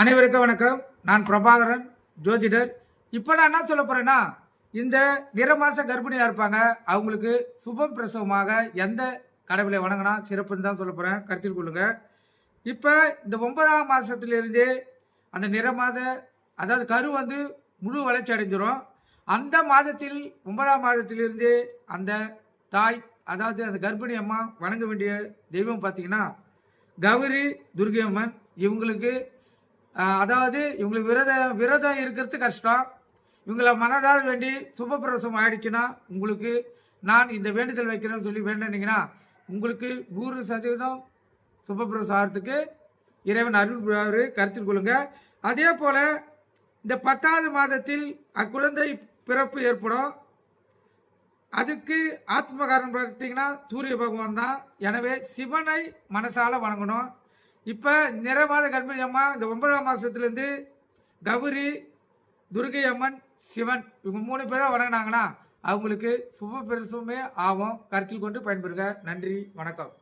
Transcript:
அனைவருக்கும் வணக்கம். நான் பிரபாகரன் ஜோதிடர். இப்போ நான் என்ன சொல்ல போகிறேன்னா இந்த நிறமாச கர்ப்பிணியாக இருப்பாங்க அவங்களுக்கு சுபம் பிரசவமாக எந்த கடவுளை வணங்கினா சிறப்புன்னு தான் சொல்ல போகிறேன் கருத்தில் கொள்ளுங்க. இப்போ இந்த ஒன்பதாம் மாதத்துலேருந்து அந்த நிறமாத அதாவது கரு வந்து முழு வளர்ச்சி அடைஞ்சிரும். அந்த மாதத்தில் ஒன்பதாம் மாதத்திலிருந்து அந்த தாய் அதாவது அந்த கர்ப்பிணி அம்மா வணங்க வேண்டிய தெய்வம் பார்த்தீங்கன்னா கௌரி துர்கை அம்மன். இவங்களுக்கு அதாவது இவங்களுக்கு விரதம் விரதம் இருக்கிறது கஷ்டம். இவங்களை மனதால் வேண்டி சுபப்பிரசம் ஆயிடுச்சுன்னா உங்களுக்கு நான் இந்த வேண்டுதல் வைக்கிறேன்னு சொல்லி வேண்டினீங்கன்னா உங்களுக்கு நூறு சதவீதம் சுபப்பிரசம் ஆகிறதுக்கு இறைவன் அறிவிப்பு கருத்தில் கொள்ளுங்க. அதே போல் இந்த பத்தாவது மாதத்தில் அக்குழந்தை பிறப்பு ஏற்படும். அதுக்கு ஆத்மகாரம் பார்த்தீங்கன்னா சூரிய பகவான் தான். எனவே சிவனை மனசால வணங்கணும். இப்போ நிறமாத கண்மணி அம்மா இந்த ஒன்பதாம் மாதத்துலேருந்து கௌரி துர்கை அம்மன் சிவன் இவங்க மூணு பேரும் வணங்கினாங்கன்னா அவங்களுக்கு சுப பெருசுமே ஆகும். கருத்தில் கொண்டு பயன்பெறுங்க நன்றி வணக்கம்.